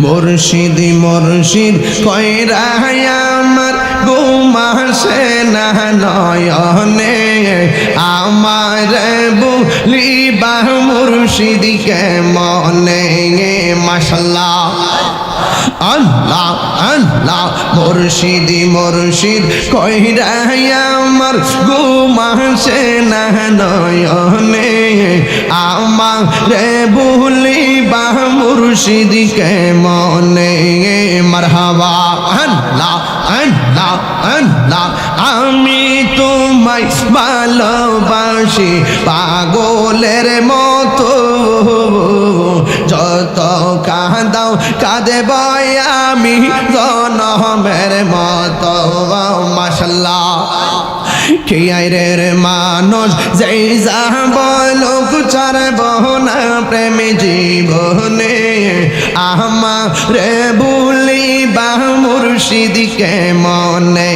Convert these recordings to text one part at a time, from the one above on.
মুর্শিদি, মুর্শিদ কয়রা আমার ঘুমাসে না নয়নে আমার বুলিবা মুর্শিদিকে মনে মাসাল্লাহ আল্লাহ আল্লাহ, মুর্শিদি, মুর্শিদ, কইরা আমার ঘুমাসে না নয়নে আমার ভুলিবা মুর্শিদিকে মনে মারহাবা, আল্লাহ আমি তোমায় ভালোবাসি পাগলের মতো। যত কাঁদাও কাঁদে বয় আমি জনমের মতো। মাসাল্লাহ খিয়াইরের মানুষ যেই যাব লোক চারব না প্রেমী জীবনে। আহমা রে বুল বা মুর্শিদিকে মনে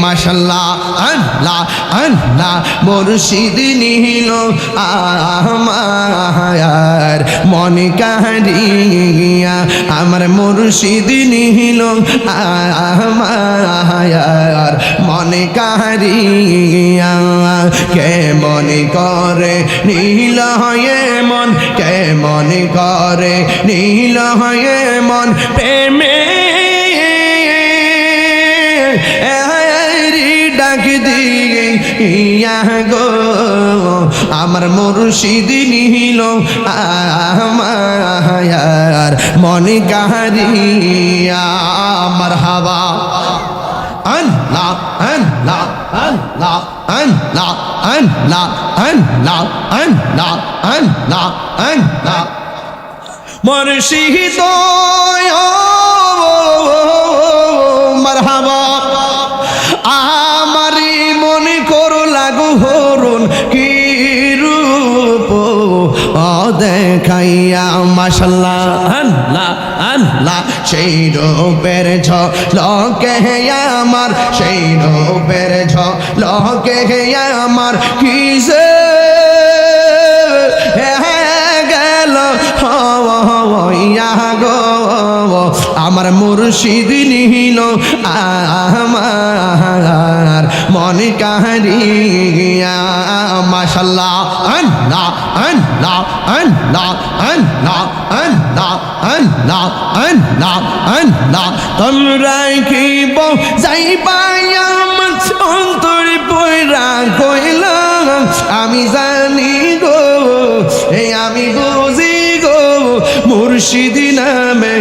মাসাল্লাহ আল্লাহ আল্লাহ। মুর্শিদ নিল আমার মনে কারিয়া আমার মুর্শিদ নিল আমার মনে কারিয়া কে মনে করে? নীল হয়ে মন কে মনে করে? নীল হয়ে মন প্রেমে ডাক দিয়ে, ইয়া গো, আমার মুর্শিদ নিল, আমার মনে কাহারিয়া, আমার হাওয়া। আল্লাহ আল্লাহ আল্লাহ আল্লাহ। আন লা আন লা আন লা আন লা আন লা মুর্শিদ দেখাইয়া মাশাল্লাহ। আল্লাহ আল্লাহ সেই রূপের ঝ লকে আমার সেই রূপের ঝ লকে আমার কিসে গেল হইয়া গো আমার মুর্শিদ নিল আমার মনে কাহারিয়া মাশাল্লাহ। আল্লাহ আল্লাহ আল্লাহ আল্লাহ আল্লাহ আল্লাহ আল্লাহ আল্লাহ তোমরা কি বউ যাইবাই আমার অন্তরে পয়রা কইলাম? আমি জানি গো এই আমি বুঝি গো, মুর্শিদি নামে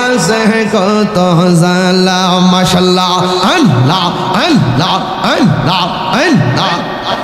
আছে কত জালা, মাশাল্লাহ, আল্লাহ আল্লাহ আল্লাহ আল্লাহ। লা